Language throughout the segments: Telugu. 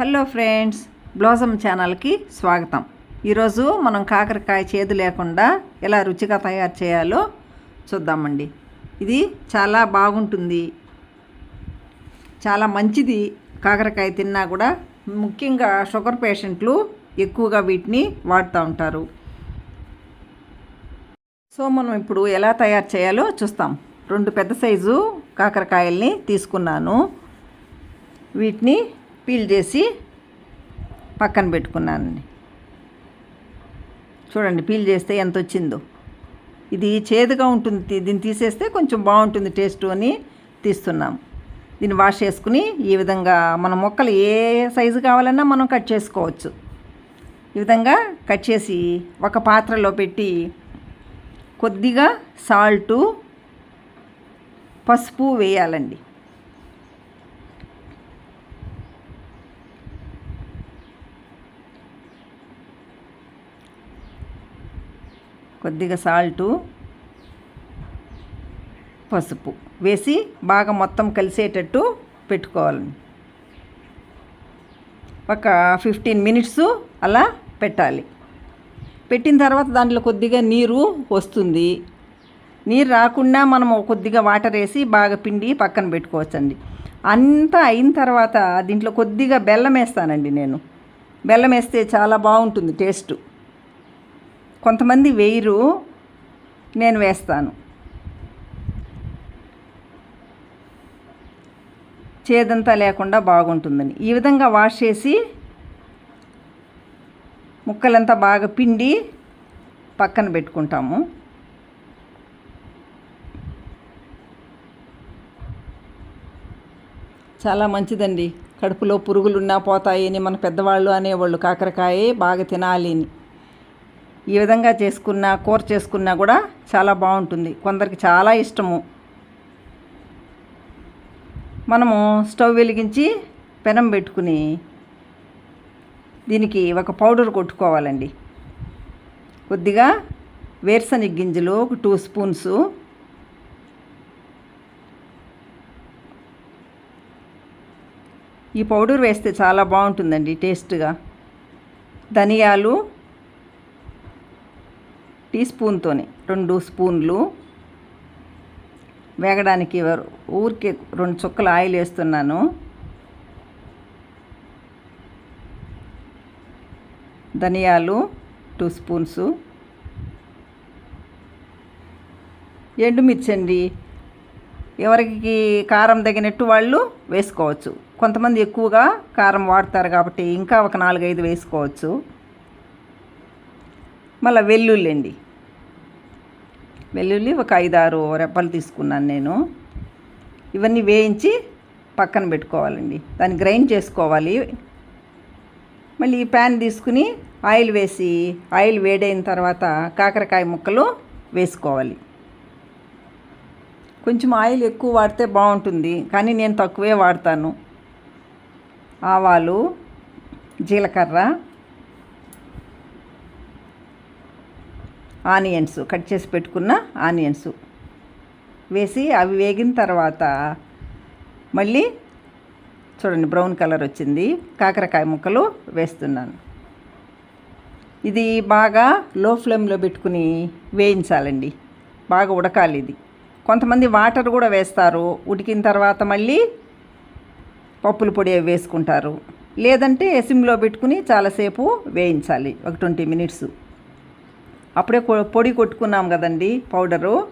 హలో ఫ్రెండ్స్ బ్లోజమ్ ఛానల్కి స్వాగతం. ఈరోజు మనం కాకరకాయ చేదు లేకుండా ఎలా రుచిగా తయారు చేయాలో చూద్దామండి. ఇది చాలా బాగుంటుంది. చాలా మంచిది కాకరకాయ తిన్నా కూడా. ముఖ్యంగా షుగర్ పేషెంట్లు ఎక్కువగా వీటిని వాడుతూ ఉంటారు. సో మనం ఇప్పుడు ఎలా తయారు చేయాలో చూస్తాం. రెండు పెద్ద సైజు కాకరకాయల్ని తీసుకున్నాను. వీటిని పీల్ చేసి పక్కన పెట్టుకున్నానండి. చూడండి పీల్ చేస్తే ఎంత వచ్చిందో. ఇది చేదుగా ఉంటుంది దీన్ని తీసేస్తే కొంచెం బాగుంటుంది టేస్ట్ అని తీస్తున్నాం. దీన్ని వాష్ చేసుకుని ఈ విధంగా మన మొక్కలు ఏ సైజు కావాలన్నా మనం కట్ చేసుకోవచ్చు. ఈ విధంగా కట్ చేసి ఒక పాత్రలో పెట్టి కొద్దిగా సాల్టు పసుపు వేయాలండి. కొద్దిగా సాల్టు పసుపు వేసి బాగా మొత్తం కలిసేటట్టు పెట్టుకోవాలండి ఒక ఫిఫ్టీన్ మినిట్స్ అలా పెట్టాలి. పెట్టిన తర్వాత దాంట్లో కొద్దిగా నీరు వస్తుంది. నీరు రాకుండా మనం కొద్దిగా వాటర్ వేసి బాగా పిండి పక్కన పెట్టుకోవచ్చండి. అంతా అయిన తర్వాత దీంట్లో కొద్దిగా బెల్లం వేస్తానండి నేను. బెల్లం వేస్తే చాలా బాగుంటుంది టేస్ట్. కొంతమంది వేయరు నేను వేస్తాను. చేదంతా లేకుండా బాగుంటుందని. ఈ విధంగా వాష్ చేసి ముక్కలంతా బాగా పిండి పక్కన పెట్టుకుంటాము. చాలా మంచిదండి. కడుపులో పురుగులున్నా పోతాయి అని మన పెద్దవాళ్ళు అనేవాళ్ళు కాకరకాయ బాగా తినాలి అని. ఈ విధంగా చేసుకున్నా కూర చేసుకున్నా కూడా చాలా బాగుంటుంది. కొందరికి చాలా ఇష్టము. మనము స్టవ్ వెలిగించి పెనం పెట్టుకుని దీనికి ఒక పౌడర్ కొట్టుకోవాలండి. కొద్దిగా వేరుశనగ గింజలు ఒక టూ స్పూన్స్. ఈ పౌడర్ వేస్తే చాలా బాగుంటుందండి టేస్ట్గా. ధనియాలు టీ స్పూన్తోని రెండు స్పూన్లు వేగడానికి ఊరికే రెండు చుక్కలు ఆయిల్ వేస్తున్నాను. ధనియాలు టూ స్పూన్స్. ఎండుమిర్చి అండి ఎవరికి కారం తగినట్టు వాళ్ళు వేసుకోవచ్చు. కొంతమంది ఎక్కువగా కారం వాడతారు కాబట్టి ఇంకా ఒక నాలుగైదు వేసుకోవచ్చు. మళ్ళీ వెల్లుల్లి అండి వెల్లుల్లి ఒక ఐదారు రెప్పలు తీసుకున్నాను నేను. ఇవన్నీ వేయించి పక్కన పెట్టుకోవాలండి. దాన్ని గ్రైండ్ చేసుకోవాలి. మళ్ళీ ఈ ప్యాన్ తీసుకుని ఆయిల్ వేసి ఆయిల్ వేడైన తర్వాత కాకరకాయ ముక్కలు వేసుకోవాలి. కొంచెం ఆయిల్ ఎక్కువ వాడితే బాగుంటుంది కానీ నేను తక్కువే వాడతాను. ఆవాలు జీలకర్ర ఆనియన్స్ కట్ చేసి పెట్టుకున్న ఆనియన్స్ వేసి అవి వేగిన తర్వాత మళ్ళీ చూడండి బ్రౌన్ కలర్ వచ్చింది. కాకరకాయ ముక్కలు వేస్తున్నాను. ఇది బాగా లో ఫ్లేమ్లో పెట్టుకుని వేయించాలండి. బాగా ఉడకాలి ఇది. కొంతమంది వాటర్ కూడా వేస్తారు. ఉడికిన తర్వాత మళ్ళీ పప్పుల పొడి అవి వేసుకుంటారు. లేదంటే సిమ్లో పెట్టుకుని చాలాసేపు వేయించాలి. ఒక ట్వంటీ మినిట్స్. అప్పుడే పొడి కొట్టుకున్నాం కదండి పౌడరు.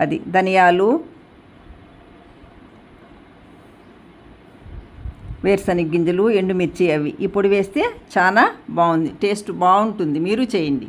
అది ధనియాలు వేరుశనగ గింజలు ఎండుమిర్చి అవి. ఈ పొడి వేస్తే చాలా బాగుంది టేస్ట్ బాగుంటుంది. మీరు చేయండి.